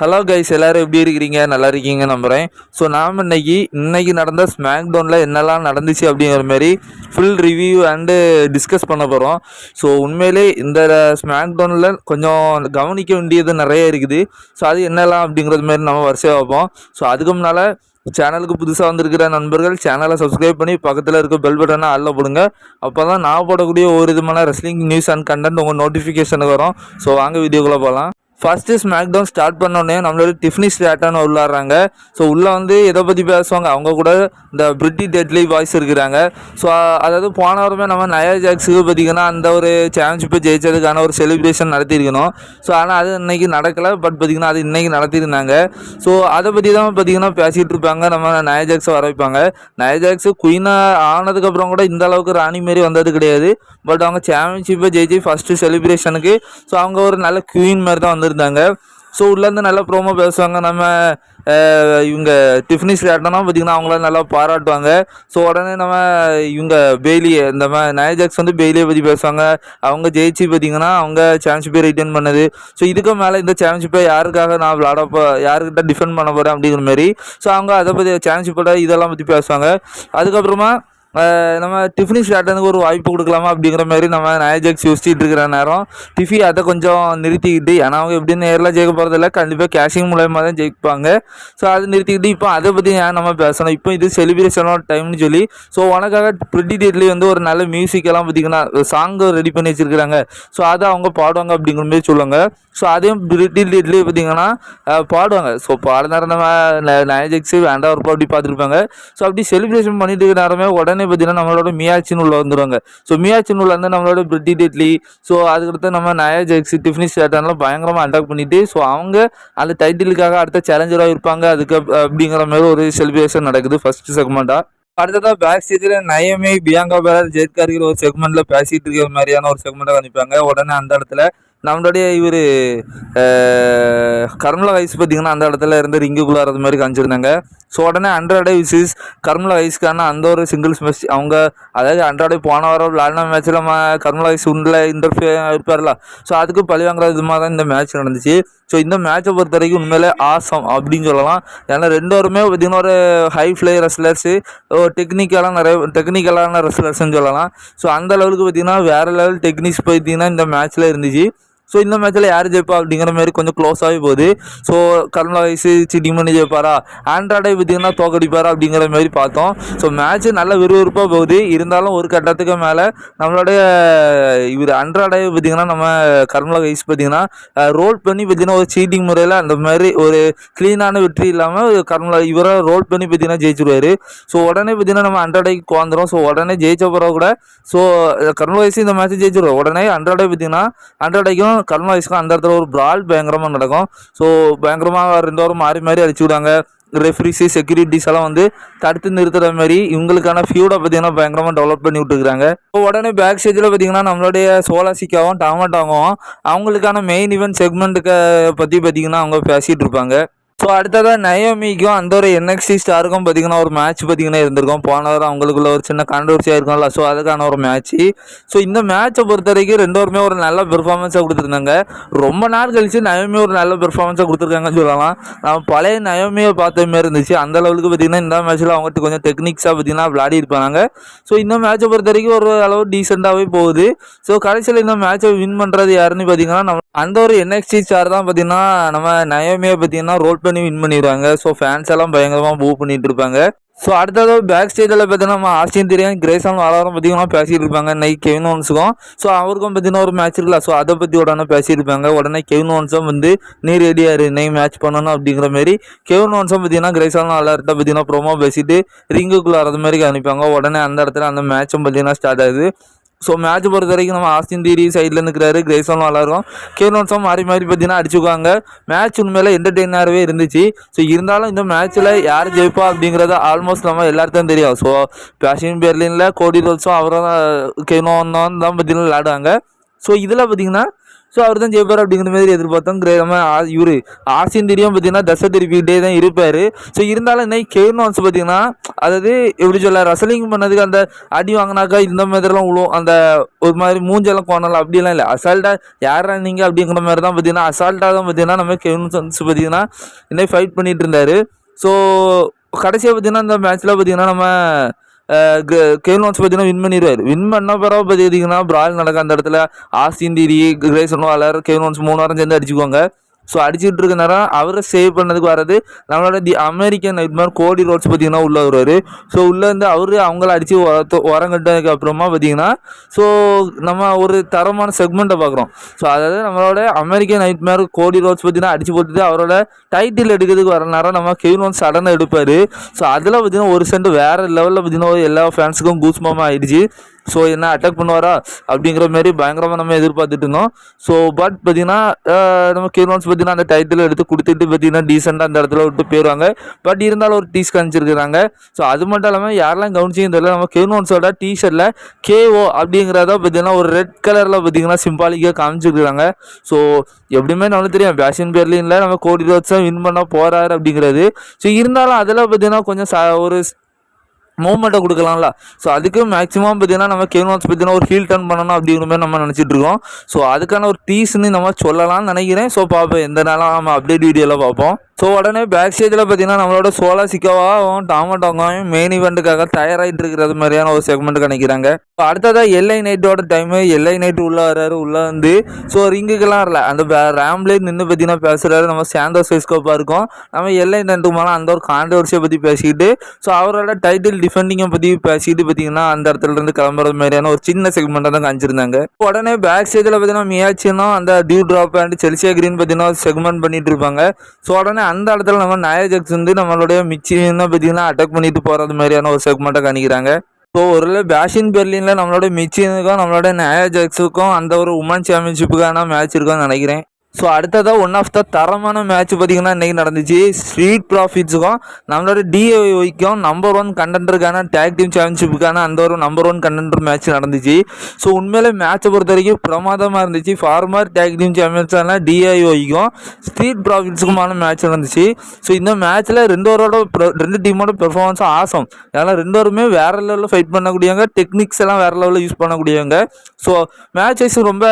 Hello guys எல்லோரும் எப்படி இருக்கிறீங்க? நல்லா இருக்கீங்க நம்புகிறேன் ஸோ நாம் இன்னைக்கு இன்றைக்கி நடந்த ஸ்மாக் டவுனில் என்னெல்லாம் நடந்துச்சு அப்படிங்கிற மாதிரி ஃபுல் ரிவ்யூ அண்டு டிஸ்கஸ் பண்ண போகிறோம் ஸோ உண்மையிலே இந்த ஸ்மாக் டவுனில் கொஞ்சம் கவனிக்க வேண்டியது நிறைய இருக்குது. ஸோ அது என்னெல்லாம் அப்படிங்கிறது மாதிரி நம்ம வரிசையாக வைப்போம் ஸோ அதுக்கு முன்னால் சேனலுக்கு புதுசாக வந்திருக்கிற நண்பர்கள் சேனலை சப்ஸ்கிரைப் பண்ணி பக்கத்தில் இருக்க பெல் பட்டனை ஆளில் போடுங்க. அப்போ தான் நான் போடக்கூடிய ஒரு விதமான ரெஸ்லிங் நியூஸ் அண்ட் கண்டென்ட் உங்கள் நோட்டிஃபிகேஷனுக்கு வரும். ஸோ வாங்க வீடியோக்குள்ளே போகலாம் ஃபஸ்ட்டு ஸ்மாக் டவுன் ஸ்டார்ட் பண்ணோடனே நம்மளோட டிஃப்னி ஸ்டாட்டான உள்ளாடுறாங்க ஸோ உள்ளே வந்து எதை பற்றி பேசுவாங்க? அவங்க கூட இந்த பிரிட்டி டெட்லி பாய்ஸ் இருக்கிறாங்க. ஸோ அதாவது போன வாரமே நம்ம நயா ஜாக்ஸுக்கு பார்த்திங்கன்னா அந்த ஒரு சாம்பியன்ஷிப்பை ஜெயிச்சதுக்கான ஒரு செலிப்ரேஷன் நடத்தியிருக்கணும். ஸோ ஆனால் அது இன்றைக்கி நடக்கலை. பட் பார்த்திங்கன்னா அது இன்றைக்கி நடத்தியிருந்தாங்க. ஸோ அதை பற்றி தான் பார்த்திங்கன்னா பேசிகிட்டு இருப்பாங்க. நம்ம நயா ஜாக்ஸை வர வைப்பாங்க. நயா ஜாக்ஸு குயினாக ஆனதுக்கப்புறம் கூட இந்த அளவுக்கு ராணி மாரி வந்தது கிடையாது. பட் அவங்க சாம்பியன்ஷிப்பை ஜெயிச்சு ஃபஸ்ட்டு செலிப்ரேஷனுக்கு ஸோ அவங்க ஒரு நல்ல குயின் மாதிரி தான் வந்திருந்தாங்க. ஸோ உள்ளேருந்து நல்லா ப்ரோமோ பேசுவாங்க. நம்ம இவங்க டிஃபினிஸ் கேட்டோம்னா பார்த்திங்கன்னா அவங்கள நல்லா பாராட்டுவாங்க. ஸோ உடனே நம்ம இவங்க பெய்லியை இந்த மாதிரி நயஜாக்ஸ் வந்து பெய்லியை பற்றி பேசுவாங்க. அவங்க ஜெயிச்சு பார்த்திங்கன்னா அவங்க சாம்பியன்ஷிப்பை ரிட்டர்ன் பண்ணது. ஸோ இதுக்கு மேலே இந்த சாம்பியன்ஷிப்பை யாருக்காக நான் விளாட போ யாருக்கிட்ட டிஃபெண்ட் பண்ண போகிறேன் அப்படிங்கிற மாதிரி. ஸோ அவங்க அதை பற்றி சாம்பியன்ஷிப்போட இதெல்லாம் பற்றி பேசுவாங்க. அதுக்கப்புறமா நம்ம டிஃபினி ஸ்டார்டனுக்கு ஒரு வாய்ப்பு கொடுக்கலாமா அப்படிங்கிற மாதிரி நம்ம நயஜெக்ஸ் யோசிச்சுட்டு இருக்கிற நேரம். டிஃபி அதை கொஞ்சம் நிறுத்திக்கிட்டு ஏன்னா அவங்க எப்படி நேரில் ஜெயிக்க போகிறதில்ல கண்டிப்பாக கேஷிங் மூலயமா தான் ஜெயிப்பாங்க. ஸோ அதை நிறுத்திக்கிட்டு இப்போ அதை பற்றி ஏன் நம்ம பேசணும்? இப்போ இது செலிப்ரேஷனோட டைம்னு சொல்லி. ஸோ உனக்காக பிரிட்டி டேட்லி வந்து ஒரு நல்ல மியூசிக்கெல்லாம் பார்த்தீங்கன்னா சாங் ரெடி பண்ணி வச்சிருக்கிறாங்க. ஸோ அதை அவங்க பாடுவாங்க அப்படிங்கிற மாதிரி சொல்லுவாங்க. ஸோ அதையும் பிரிட்டி டேட்லேயே பார்த்தீங்கன்னா பாடுவாங்க. ஸோ பாட நேரம் நம்ம நயஜாக்ஸு வேண்டாம் ஒரு அப்படி பார்த்துருப்பாங்க ஸோ அப்படி செலிப்ரேஷன் பண்ணிட்டு இருக்கிற நேரமே உடனே பார்த்தீங்கன்னா நம்மளோட மியாச்சின் உள்ள வந்துடுவாங்க ஸோ மியாச்சின் உள்ள வந்து நம்மளோட பிரிட்டி டேட்லி ஸோ அதுக்கடுத்து நம்ம நயா ஜெக்ஸ் டிஃபினி சேட்டன்லாம் பயங்கரமாக அட்டாக் பண்ணிட்டு ஸோ அவங்க அந்த டைட்டிலுக்காக அடுத்த சேலஞ்சராக இருப்பாங்க. அதுக்கு அப்படிங்கிற மாதிரி ஒரு செலிப்ரேஷன் நடக்குது ஃபர்ஸ்ட் செக்மெண்ட்டாக அடுத்ததாக பேக் ஸ்டேஜில் நயமே பியாங்கா பேலர் ஜெயித்கார்கில் ஒரு செக்மெண்ட்டில் பேசிகிட்டு இருக்கிற மாதிரியான ஒரு செக்மெண்ட்டை காமிப்பாங்க. உடனே அந்த இடத்துல நம்மளுடைய இவர் கர்மலா வைஸ் பார்த்தீங்கன்னா அந்த இடத்துல இருந்து ரிங்குக்குள்ளே வர்றது மாதிரி காமிச்சிருந்தாங்க. ஸோ உடனே அண்ட்ராய்டே விசிஸ் கர்மலா வைஸ்க்கான அந்த ஒரு சிங்கிள்ஸ் மேட்ச் அவங்க அதாவது அண்ட்ராய்டே போன வாரம் விளாடின மேட்ச்சில் நம்ம கர்மலா வைஸ் உண்டில் இன்டர்ஃபியர் இருப்பார்ல. ஸோ அதுக்கு பழி வாங்குற விதமாக தான் இந்த மேட்ச் நடந்துச்சு. ஸோ இந்த மேட்சை பொறுத்த வரைக்கும் உண்மையிலே ஆசம் அப்படின்னு சொல்லலாம். ஏன்னா ரெண்டு வருமே பார்த்திங்கன்னா ஒரு ஹை ஃப்ளை ரெஸ்லர்ஸு டெக்னிக்கலாக நிறைய டெக்னிக்கலான ரெஸ்லர்ஸ்ன்னு சொல்லலாம். ஸோ அந்த லெவலுக்கு பார்த்தீங்கன்னா வேறு லெவல் டெக்னிக்ஸ் பார்த்தீங்கன்னா இந்த மேட்ச்சில் இருந்துச்சு. ஸோ இந்த மேட்ச்சில் யார் ஜெயிப்பா அப்படிங்கிற மாதிரி கொஞ்சம் க்ளோஸாகவே போகுது. ஸோ கர்மலா வயசு சிட்டிங் பண்ணி ஜெயிப்பாரா? ஆண்ட்ராய்டை பார்த்தீங்கன்னா தோக்கடிப்பாரா அப்படிங்கிற மாதிரி பார்த்தோம். ஸோ மேட்ச் நல்ல விறுவிறுப்பாக போகுது. இருந்தாலும் ஒரு கட்டத்துக்கு மேலே நம்மளுடைய இவர் அண்ட்ராய்டை பார்த்தீங்கன்னா நம்ம கர்மலா ஐஸ் பார்த்தீங்கன்னா ரோல் பண்ணி பார்த்தீங்கன்னா ஒரு சீட்டிங் முறையில் அந்த மாதிரி ஒரு க்ளீனான வெற்றி இல்லாமல் கர்மலா இவரை ரோல் பண்ணி பார்த்தீங்கன்னா ஜெயிச்சிருவார். ஸோ உடனே பார்த்தீங்கன்னா நம்ம அன்றாடைக்கு குவாந்துடும் ஸோ உடனே ஜெயிச்ச பிறகு கூட ஸோ கர்மலா ஐஸ் இந்த மேட்ச்சை ஜெயிச்சிருவோம் உடனே அண்ட்ராய்டை பார்த்தீங்கன்னா அன்றாடைக்கும் கர்மலா அந்த இடத்துல ஒரு பிரால் பயங்கரமாக நடக்கும். ஸோ பயங்கரமாக ரெண்டு வாரம் மாறி மாறி அடிச்சு விடாங்க ரெஃப்ரிஸு செக்யூரிட்டிஸ் எல்லாம் வந்து தடுத்து நிறுத்துற மாதிரி இவங்களுக்கான ஃபியூடை பார்த்தீங்கன்னா பயங்கரமாக டெவலப் பண்ணி விட்டுருக்காங்க இப்போ உடனே பேக் ஸ்டேஜில் பார்த்தீங்கன்னா நம்மளுடைய சோலாசிக்காவும் டாமட்டாகவும் அவங்களுக்கான மெயின் ஈவெண்ட் செக்மெண்ட்டுக்கு பற்றி பார்த்தீங்கன்னா அவங்க பேசிகிட்டு இருப்பாங்க. ஸோ அடுத்ததாக நயோமிக்கும் அந்த ஒரு என்எக்சி ஸ்டாருக்கும் பார்த்தீங்கன்னா ஒரு மேட்ச் பார்த்தீங்கன்னா இருந்திருக்கும். போன வாரம் அவங்களுக்குள்ள ஒரு சின்ன கான்ட்ரவர்சியாக இருக்கும்ல ஸோ அதுக்கான ஒரு மேட்ச்சு ஸோ இந்த மேட்சை பொறுத்த வரைக்கும் ரெண்டோருமே ஒரு நல்ல பெர்ஃபார்மன்ஸாக கொடுத்துருந்தாங்க. ரொம்ப நாள் கழிச்சு நயோமி ஒரு நல்ல பெர்ஃபார்மன்ஸாக கொடுத்துருக்காங்கன்னு சொல்லலாம். நம்ம பழைய நயோமியை பார்த்த மாதிரி இருந்துச்சு. அந்த லெவலுக்கு பார்த்தீங்கன்னா இந்த மேட்ச்சில் அவங்ககிட்ட கொஞ்சம் டெக்னிக்ஸாக பார்த்தீங்கன்னா விளையாடி இருப்பாங்க. ஸோ இந்த மேட்சை பொறுத்த வரைக்கும் ஒரு அளவு டீசெண்டாகவே போகுது. ஸோ கடைசியில் இந்த மேட்சை வின் பண்ணுறது யாருன்னு பார்த்தீங்கன்னா நம்ம அந்த ஒரு என்எக்ஸ்டி ஸ்டார் தான் பார்த்தீங்கன்னா நம்ம நயோமியை பார்த்தீங்கன்னா ரோல் பண்ணி வின் பண்ணிடுவாங்க ஸோ ஃபேன்ஸ் எல்லாம் பயங்கரமாக மூவ் பண்ணிட்டு இருப்பாங்க. ஸோ அடுத்தது பேக் ஸ்டேஜில் பார்த்தீங்கன்னா நம்ம ஆஸ்டின் தெரியும் கிரேசான் வளரும் பார்த்தீங்கன்னா பேசிட்டு இருப்பாங்க. நைட் கெவின் ஒன்ஸுக்கும் ஸோ அவருக்கும் பார்த்தீங்கன்னா ஒரு மேட்ச் இருக்குல்ல. ஸோ அதை பற்றி உடனே பேசியிருப்பாங்க உடனே கெவின் ஒன்ஸும் வந்து நீ ரெடியாரு நீ மேட்ச் பண்ணணும் அப்படிங்கிற மாதிரி கெவின் ஒன்ஸும் பார்த்தீங்கன்னா கிரேசான் அலர்ட்டை பார்த்தீங்கன்னா ப்ரோமோ பேசிட்டு ரிங்குக்குள்ளே வர மாதிரி அனுப்பிப்பாங்க. உடனே அந்த இடத்துல அந்த மேட்சும் பார்த்தீங்கன்னா ஸ்டார்ட் ஆகுது. ஸோ மேட்ச் பொறுத்த வரைக்கும் நம்ம ஆஸ்டின் தீரி சைடில் நிற்கிறாரு கிரேசோன் விளாட்றோம் கேனோன்ஸும் மாறி மாறி பார்த்தீங்கன்னா அடிச்சுக்குவாங்க. மேட்ச் உண்மையில என்டர்டெய்னராகவே இருந்துச்சு. ஸோ இருந்தாலும் இந்த மேட்ச்சில் யார் ஜெயிப்பா அப்படிங்கிறத ஆல்மோஸ்ட் நம்ம எல்லாருக்கும் தெரியும். ஸோ பேஷன் பெர்லினில் கோடி ரோல்ஸும் அவரும் கேனோன்னு தான் பார்த்தீங்கன்னா விளாடுவாங்க ஸோ இதில் பார்த்தீங்கன்னா ஸோ அவர் தான் ஜெயிப்பார் அப்படிங்கிற மாதிரி எதிர்பார்த்தோம். கிரே நம்ம இவர் ஆசியன் தெரியும் பார்த்தீங்கன்னா தசை திருப்பிக்கிட்டே தான் இருப்பார். ஸோ இருந்தாலும் இன்னைக்கு கெவின் வான்ஸ் பார்த்தீங்கன்னா அதாவது எப்படி சொல்ல ரசலிங் பண்ணதுக்கு அந்த அடி வாங்கினாக்கா இந்த மாதிரிலாம் விழுவும் அந்த ஒரு மாதிரி மூஞ்செல்லாம் கோணலாம். அப்படிலாம் இல்லை. அசால்ட்டாக யாரா நீங்கள் அப்படிங்கிற மாதிரி தான் பார்த்தீங்கன்னா அசால்ட்டாக தான் பார்த்தீங்கன்னா நம்ம கெவின் வான்ஸ் பார்த்தீங்கன்னா இன்னைக்கு ஃபைட் பண்ணிட்டு இருந்தார். ஸோ கடைசியாக பார்த்தீங்கன்னா இந்த மேட்ச்சில் பார்த்தீங்கன்னா நம்ம கேன் வாட்ஸ் பார்த்தீங்கன்னா வின் பண்ணிடுவார் வின் பண்ண பிறகு பார்த்தீங்கன்னா பிரால் நடக்க அந்த இடத்துல Austin Theory Grayson Waller Kane Watts மூணு வாரம் சேர்ந்து அடிச்சுக்குவாங்க. ஸோ அடிச்சுட்டு இருக்க நேரம் அவரை சேவ் பண்ணதுக்கு வர்றது நம்மளோட தி அமெரிக்கன் நைட்மார் கோடி ரோட்ஸ் பார்த்தீங்கன்னா உள்ளே வருவார். ஸோ உள்ளே இருந்து அவர் அவங்கள அடித்து உரங்கட்டதுக்கு அப்புறமா பார்த்தீங்கன்னா ஸோ நம்ம ஒரு தரமான செக்மெண்ட்டை பார்க்குறோம். ஸோ அதாவது நம்மளோட அமெரிக்கன் நைட்மார் கோடி ரோட்ஸ் பார்த்தீங்கன்னா அடிச்சு போட்டுட்டு அவரோட டைட்டில் எடுக்கிறதுக்கு வர நேரம் நம்ம கெவின் சடனாக எடுப்பார். ஸோ அதில் பார்த்தீங்கன்னா ஒரு சென்ட் வேறு லெவலில் பார்த்தீங்கன்னா எல்லா ஃபேன்ஸுக்கும் கூஸ்மமாக ஆயிடுச்சு. ஸோ என்ன அட்டாக் பண்ணுவாரா? அப்படிங்கிற மாதிரி பயங்கரமாக நம்ம எதிர்பார்த்துட்டு இருந்தோம். ஸோ பட் பார்த்தீங்கன்னா நம்ம கேர்வான்ஸ் பார்த்தீங்கன்னா அந்த டைட்டில் எடுத்து கொடுத்துட்டு பார்த்தீங்கன்னா டீசெண்டாக அந்த இடத்துல விட்டு போயிடுவாங்க பட் இருந்தாலும் ஒரு டீஸ் காமிச்சிருக்கிறாங்க. ஸோ அது மட்டும் இல்லாமல் யாரெல்லாம் கவனிச்சியும் தெரியல நம்ம கேர்வான்ஸோட டீஷர்ட்டில் கேஓ அப்படிங்கிறத பார்த்தீங்கன்னா ஒரு ரெட் கலரில் பார்த்தீங்கன்னா சிம்பாலிக்காக காமிச்சிருக்கிறாங்க. ஸோ எப்படியுமே நம்மளுக்கு தெரியும் பேஷன் இல்லை நம்ம கோடி ரோட்ஸ் தான் வின் பண்ண போகிறாரு அப்படிங்கிறது. ஸோ இருந்தாலும் அதில் பார்த்தீங்கன்னா கொஞ்சம் ச ஒரு மூவ்மெண்ட்டை கொடுக்கலாம்ல. ஸோ அதுக்கு மேக்ஸிமம் பார்த்தீங்கன்னா நம்ம கெவின் வாட்ஸ் பார்த்தீங்கன்னா ஒரு ஹீல் டர்ன் பண்ணணும் அப்படிங்கிற மாதிரி நம்ம நினச்சிட்டு இருக்கோம். ஸோ அதுக்கான ஒரு டீஸ்ன்னு நம்ம சொல்லலாம்னு நினைக்கிறேன். ஸோ பார்ப்போம் எந்த நாளும் நம்ம அப்டேட் வீடியோவில் பார்ப்போம் ஸோ உடனே பேக் ஸ்டேஜில் பார்த்தீங்கன்னா நம்மளோட சோலா சிக்காவாகவும் டாமட்டோங்காயும் மெயின் இவெண்ட்டுக்காக தயாராகிட்டு இருக்கிறது மாதிரியான ஒரு செக்மெண்ட் கணிக்கிறாங்க இப்போ அடுத்ததாக எல்ஐ நைட்டோட டைமு எல்ஐ நைட்டு உள்ளே வர்றாரு உள்ளே வந்து ஸோ ரிங்குக்கெல்லாம் வரல. அந்த ரேம்லேயே நின்று பார்த்தீங்கன்னா பேசுகிறாரு நம்ம சாந்தோ சைஸ்கோப்பாக இருக்கும். நம்ம எல்ஐ நைட்டு மேலே அந்த ஒரு கான்ட்ரவர்சியை பற்றி பேசிக்கிட்டு ஸோ அவரோட டைட்டில் டிஃபெண்டிங்கை பற்றி பேசிக்கிட்டு பார்த்தீங்கன்னா அந்த இடத்துல இருந்து கிளம்புறது மாதிரியான ஒரு சின்ன செக்மெண்ட்டை தான் காமிச்சிருந்தாங்க. உடனே பேக் ஸ்டேஜில் பார்த்தீங்கன்னா மியாச்சினும் அந்த dew drop and Chelsea Green பார்த்தீங்கன்னா செக்மெண்ட் பண்ணிட்டு இருப்பாங்க. ஸோ உடனே அந்த இடத்துல நம்ம நயஜெக்ஸ் வந்து நம்மளுடைய மிச்சினை பார்த்தீங்கன்னா அட்டாக் பண்ணிட்டு போகிறது மாதிரியான ஒரு செக்மெண்ட்டை காணிக்கிறாங்க ஸோ ஒரு பேஷின் பெர்லினில் நம்மளோட மிச்சினுக்கும் நம்மளோட நயாஜக்ஸுக்கும் அந்த ஒரு உமன் சாம்பியன்ஷிப்புக்கான மேட்ச் இருக்கும்னு நினைக்கிறேன். ஸோ அடுத்ததாக ஒன் ஆஃப் த தரமான மேட்ச் பார்த்திங்கன்னா இன்றைக்கி நடந்துச்சு. ஸ்ட்ரீட் ப்ராஃபிட்ஸுக்கும் நம்மளோட டிஏஒய்க்கும் நம்பர் ஒன் கண்டென்டருக்கான டேக் டீம் சாம்பியன்ஷிப்புக்கான அந்த ஒரு நம்பர் ஒன் கண்டென்டர் மேட்ச் நடந்துச்சு. ஸோ உண்மையிலே மேட்சை பொறுத்த வரைக்கும் பிரமாதமாக இருந்துச்சு. ஃபார்மர் டேக் டீம் சாம்பியன்ஸான டிஐஒய்க்கும் ஸ்ட்ரீட் ப்ராஃபிட்ஸுக்குமான மேட்ச் நடந்துச்சு. ஸோ இந்த மேட்ச்சில் ரெண்டு ரெண்டு டீமோட பெர்ஃபார்மன்ஸும் ஆசம் ஏன்னா ரெண்டோருமே வேறு லெவலில் ஃபைட் பண்ணக்கூடியவங்க டெக்னிக்ஸ் எல்லாம் வேறு லெவலில் யூஸ் பண்ணக்கூடியவங்க. ஸோ மேட்ச் வைஸ் ரொம்ப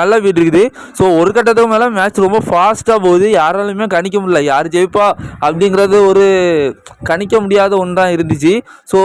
நல்லா வீடு இருக்குது. ஸோ ஒரு கட்டத்தில் மேலே மேட்ச் ரொம்ப ஃபாஸ்ட்டாக போகுது. யாராலுமே கணிக்க முடியல. யார் ஜெயிப்பா அப்படிங்கிறது ஒரு கணிக்க முடியாத ஒன்றாக இருந்துச்சு. ஸோ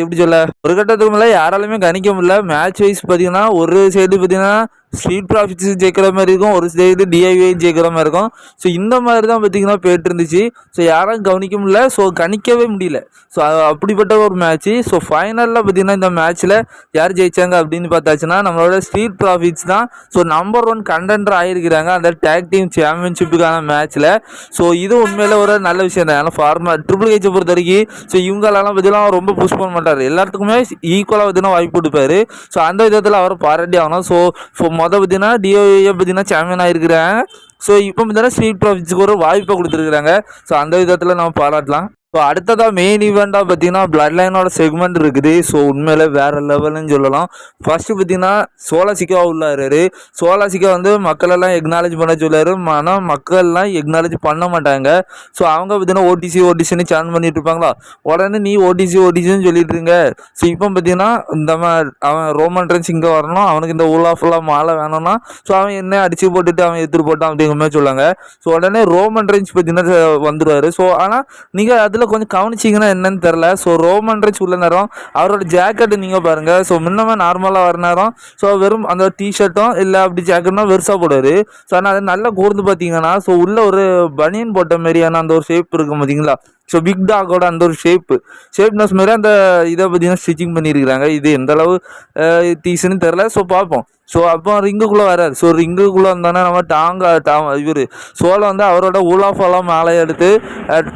எப்படி சொல்ல? ஒரு கட்டத்துக்கு மேலே யாராலுமே கணிக்க முடியல. மேட்ச் வைஸ் பார்த்தீங்கன்னா ஒரு சைடு பார்த்தீங்கன்னா ஸ்ட்ரீட் ப்ராஃபிட்ஸ் ஜெயிக்கிற மாதிரி இருக்கும் ஒரு சைடு டிஐவி ஜெயிக்கிற மாதிரி இருக்கும். ஸோ இந்த மாதிரி தான் பார்த்தீங்கன்னா போயிட்டு இருந்துச்சு. ஸோ யாரும் கவனிக்க முடியல. ஸோ கணிக்கவே முடியல. ஸோ அப்படிப்பட்ட ஒரு மேட்ச்சு ஸோ ஃபைனலில் பார்த்தீங்கன்னா இந்த மேட்ச்சில் யார் ஜெயித்தாங்க அப்படின்னு பார்த்தாச்சுன்னா நம்மளோட ஸ்ட்ரீட் ப்ராஃபிட்ஸ் தான். ஸோ நம்பர் ஒன் கண்டென்டர் ஆகிருக்கிறாங்க அந்த டேக் டீம் சாம்பியன்ஷிப்புக்கான மேட்ச்சில் ஸோ இது உண்மையில ஒரு நல்ல விஷயம் தான். ஏன்னா ஃபார்மா ட்ரிபிள் ஹெச்சை பொறுத்த வரைக்கும் ஸோ இவங்களெல்லாம் பார்த்தீங்கன்னா ரொம்ப புஷ் பண்ண மாட்டார். எல்லாத்துக்குமே ஈக்குவலாக பார்த்தீங்கன்னா வாய்ப்பு கொடுப்பாரு. ஸோ அந்த விதத்தில் அவர் பாராட்டி ஆகணும். ஸோ மொதல் பார்த்தீங்கன்னா டிஓஏ பார்த்தீங்கன்னா சாம்பியன் ஆகிருக்கிறாங்க ஸோ இப்போ பார்த்தீங்கன்னா ஸ்வீட் ப்ராஃபிட்ஸுக்கு ஒரு வாய்ப்பை கொடுத்துருக்குறாங்க. ஸோ அந்த விதத்தில் நம்ம பாராட்டலாம். ஸோ அடுத்ததாக மெயின் ஈவெண்ட்டாக பார்த்தீங்கன்னா பிளட் லைனோட செக்மெண்ட் இருக்குது. ஸோ உண்மையில வேறு லெவலுன்னு சொல்லலாம். ஃபஸ்ட்டு பார்த்தீங்கன்னா சோலாசிக்கா உள்ளாரு சோலாசிக்கா வந்து மக்களெல்லாம் எக்னாலஜ் பண்ண சொல்லாரு ஆனால் மக்கள்லாம் எக்னாலஜ் பண்ண மாட்டாங்க. ஸோ அவங்க பார்த்தீங்கன்னா ஓடிசி ஓடிசின்னு சேன் பண்ணிட்டு இருப்பாங்களா? உடனே நீ ஓடிசி ஓடிசின்னு சொல்லிட்டு இருங்க. ஸோ இப்போ பார்த்தீங்கன்னா இந்த மாதிரி அவன் ரோமன் ட்ரென்ஸ் இங்கே வரணும் அவனுக்கு இந்த ஊலா ஃபுல்லாக மாலை வேணும்னா ஸோ அவன் என்ன அடிச்சு போட்டுட்டு அவன் எடுத்துட்டு போட்டான் அப்படிங்கிற மாதிரி சொல்லுவாங்க ஸோ உடனே ரோமன் ட்ரென்ஸ் பார்த்தீங்கன்னா வந்துடுவார் ஸோ ஆனால் நீங்கள் அதில் கொஞ்சம் கவனிச்சிங்கன்னா என்னன்னு தெரில ஸோ ரோமன் ட்ரென்ஸ் உள்ள நேரம் அவரோட ஜாக்கெட்டு நீங்கள் பாருங்கள் ஸோ முன்னமே நார்மலாக வர நேரம் ஸோ வெறும் அந்த டிஷர்ட்டும் இல்லை அப்படி ஜாக்கெட்டும் வெறுசாக போடுவார். ஸோ ஆனால் அது நல்லா கூர்ந்து பார்த்தீங்கன்னா ஸோ உள்ள ஒரு பனியன் போட்ட மாதிரியான அந்த ஒரு ஷேப் இருக்கும் பார்த்தீங்களா ஸோ பிக் டாகோட அந்த ஒரு ஷேப்பு ஷேப்னஸ் மாரி அந்த இதை பார்த்தீங்கன்னா ஸ்டிச்சிங் பண்ணியிருக்கிறாங்க. இது எந்த அளவு டீஸ்னு தெரில ஸோ பார்ப்போம். ஸோ அப்போ ரிங்குக்குள்ளே வரார். ஸோ ரிங்குக்குள்ளே வந்தோன்னா நம்ம டாங்கா டா இவர் சோலை வந்து அவரோட ஊலா மேலே எடுத்து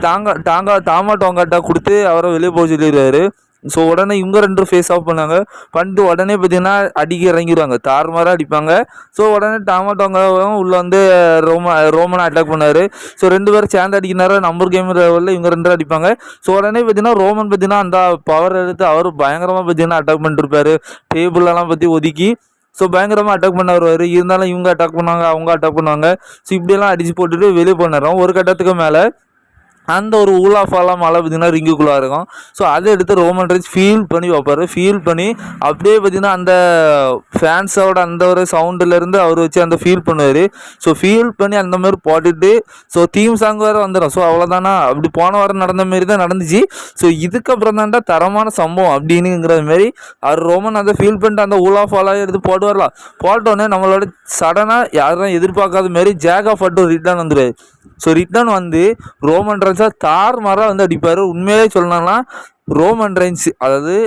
டாங்கா டாங்கா டாமா டோங்காட்டா கொடுத்து அவரை வெளியே போக சொல்லிடுவாரு ஸோ உடனே இவங்க ரெண்டு ஃபேஸ் ஆஃப் பண்ணாங்க. பண்ணிட்டு உடனே பார்த்தீங்கன்னா அடிக்க இறங்கிடுவாங்க தாறுமாறாக அடிப்பாங்க. ஸோ உடனே டாமாட்டோங்கவும் உள்ளே வந்து ரோம ரோமனை அட்டாக் பண்ணார். ஸோ ரெண்டு பேரும் சேர்ந்து அடிக்கினாரு நம்பர் கேம் லெவலில் இவங்க ரெண்டு அடிப்பாங்க. ஸோ உடனே பார்த்தீங்கன்னா ரோமன் பார்த்தீங்கன்னா அந்த பவர் எடுத்து அவர் பயங்கரமாக பார்த்தீங்கன்னா அட்டாக் பண்ணிட்டு டேபிளெல்லாம் பற்றி ஒதுக்கி ஸோ பயங்கரமாக அட்டாக் பண்ண வருவார் இருந்தாலும் இவங்க அட்டாக் பண்ணுவாங்க அவங்க அட்டாக் பண்ணுவாங்க. ஸோ இப்படியெல்லாம் அடித்து போட்டுட்டு வெளியே பண்ணிடுறோம் ஒரு கட்டத்துக்கு மேலே அந்த ஒரு ஊலாஃபாலாம் மழை பார்த்திங்கன்னா பார்த்தீங்கன்னா ரிங்குக்குள்ளே இருக்கும். ஸோ அதை எடுத்து ரோமன் ரைன்ஸ் ஃபீல் பண்ணி வைப்பார். ஃபீல் பண்ணி அப்படியே பார்த்தீங்கன்னா அந்த ஃபேன்ஸோட அந்த ஒரு சவுண்டுலேருந்து அவர் வச்சு அந்த ஃபீல் பண்ணுவார். ஸோ ஃபீல் பண்ணி அந்த மாதிரி போட்டுட்டு ஸோ தீம் சாங் வேறு வந்துடும் ஸோ அவ்வளோதானா அப்படி போன வாரம் நடந்த மாரி தான் நடந்துச்சு. ஸோ இதுக்கப்புறம் தான்டா தரமான சம்பவம் அப்படின்னுங்கிற மாதிரி அவர் ரோமன் அதை ஃபீல் பண்ணிட்டு அந்த ஊலா ஃபாலா எடுத்து வரலாம் போட்டோன்னே நம்மளோட சடனாக யாரும் எதிர்பார்க்காத மாரி ஜேக் ஆஃப் அட்டு ரிட்டர்ன் வந்துடுவார் ஸோ ரிட்டர்ன் வந்து ரோமன் ரன்ஸ் தார் மாராக வந்து அடிப்பார். உண்மையிலே சொல்லணும்னா ரோமன் ரைன்ஸ் அதாவது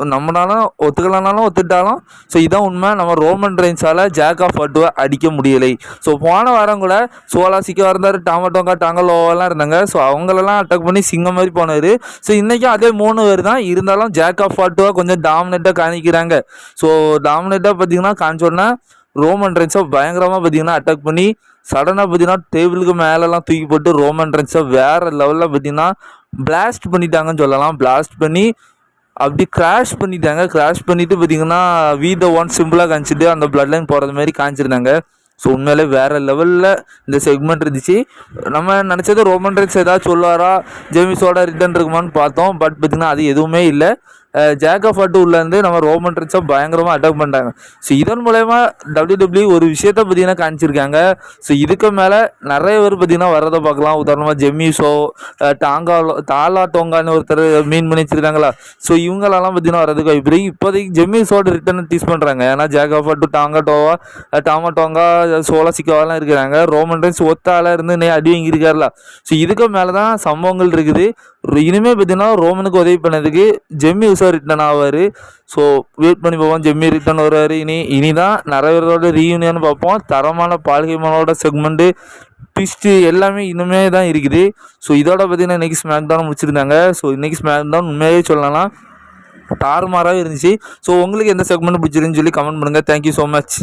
நம்மளாலும் ஒத்துக்கலனாலும் ஒத்துட்டாலும் ஸோ இதான் உண்மை. நம்ம ரோமன் ரெயின்ஸால் ஜாக் ஆஃப் அட்டுவை அடிக்க முடியலை. ஸோ போன வாரம் கூட சோலா சிக்க இருந்தார் டாமட்டோங்கா டாங்கலோவெல்லாம் இருந்தாங்க. ஸோ அவங்களெல்லாம் அட்டாக் பண்ணி சிங்கம் மாதிரி போனார் ஸோ இன்றைக்கும் அதே மூணு பேர் தான். இருந்தாலும் ஜாக் ஆஃப் அட்டுவை கொஞ்சம் டாமினேட்டாக காணிக்கிறாங்க ஸோ டாமினேட்டாக பார்த்தீங்கன்னா காமிச்சோன்னா ரோமன் ரென்ஸை பயங்கரமாக பார்த்தீங்கன்னா அட்டாக் பண்ணி சடனாக பார்த்தீங்கன்னா டேபிளுக்கு மேலெலாம் தூக்கி போட்டு ரோமன் ரென்ஸை வேறு லெவலில் பார்த்தீங்கன்னா பிளாஸ்ட் பண்ணிட்டாங்கன்னு சொல்லலாம். பிளாஸ்ட் பண்ணி அப்படி கிராஷ் பண்ணிட்டாங்க. கிராஷ் பண்ணிவிட்டு பார்த்தீங்கன்னா வி த ஒன் சிம்பிளாக காமிச்சிட்டு அந்த பிளட் லைன் போகிறது மாதிரி காமிச்சிருந்தாங்க. ஸோ உண்மையிலே வேறு லெவலில் இந்த செக்மெண்ட் இருந்துச்சு. நம்ம நினச்சது ரோமன் ரென்ஸ் ஏதாவது சொல்லுவாரா? ஜேமிஸோட ரிட்டர்ன் இருக்குமான்னு பார்த்தோம். பட் பார்த்திங்கன்னா அது எதுவுமே இல்லை. ஜேக்கப் ஆஃப் உள்ளேருந்து நம்ம ரோமன் ரென்ஸை பயங்கரமாக அட்டாக் பண்ணிட்டாங்க. ஸோ இதன் மூலயமா டபிள்யூ டபிள்யூ ஒரு விஷயத்த பார்த்தீங்கன்னா காமிச்சிருக்காங்க. ஸோ இதுக்கு மேலே நிறைய பேர் பார்த்தீங்கன்னா வரதை பார்க்கலாம். உதாரணமாக ஜெம்மிஸோ டாங்கா தாலா டோங்கான்னு ஒருத்தர் மீன் பண்ணி வச்சிருக்காங்களா? ஸோ இவங்களெல்லாம் பார்த்தீங்கன்னா வரதுக்கு வாய்ப்பு இப்போதைக்கு ஜெம்மிஸோட ரிட்டர்ன் டீஸ் பண்ணுறாங்க ஏன்னா Jacob Fatu Tanga Loa Tama Tonga Solo சிக்காவெல்லாம் இருக்கிறாங்க. ரோமன் ரைன்ஸ் ஒத்தால இருந்து நே அடி வாங்கியிருக்காருல. ஸோ இதுக்கு மேலே தான் சம்பவங்கள் இருக்குது. இனிமேல் பார்த்தீங்கன்னா ரோமனுக்கு உதவி பண்ணதுக்கு ஜெம்மி உஷா ரிட்டன் ஆவார். ஸோ வெயிட் பண்ணி பார்ப்போம். ஜெம்மி ரிட்டன் வருவார். இனி இனி தான் நிறைய பேரோட ரீயூனியன் பார்ப்போம். தரமான பால்கைமனோட செக்மெண்ட்டு ட்விஸ்ட்டு எல்லாமே இன்னுமே தான் இருக்குது. ஸோ இதோட பார்த்தீங்கன்னா இன்றைக்கி ஸ்மாக் டவுன் முடிச்சிருந்தாங்க. ஸோ இன்றைக்கி ஸ்மாக் டவுன் உண்மையாகவே சொல்லலாம். தாறுமாறாகவே இருந்துச்சு. ஸோ உங்களுக்கு எந்த செக்மெண்ட் பிடிச்சிருந்துன்னு சொல்லி கமெண்ட் பண்ணுங்கள் தேங்க்யூ ஸோ மச்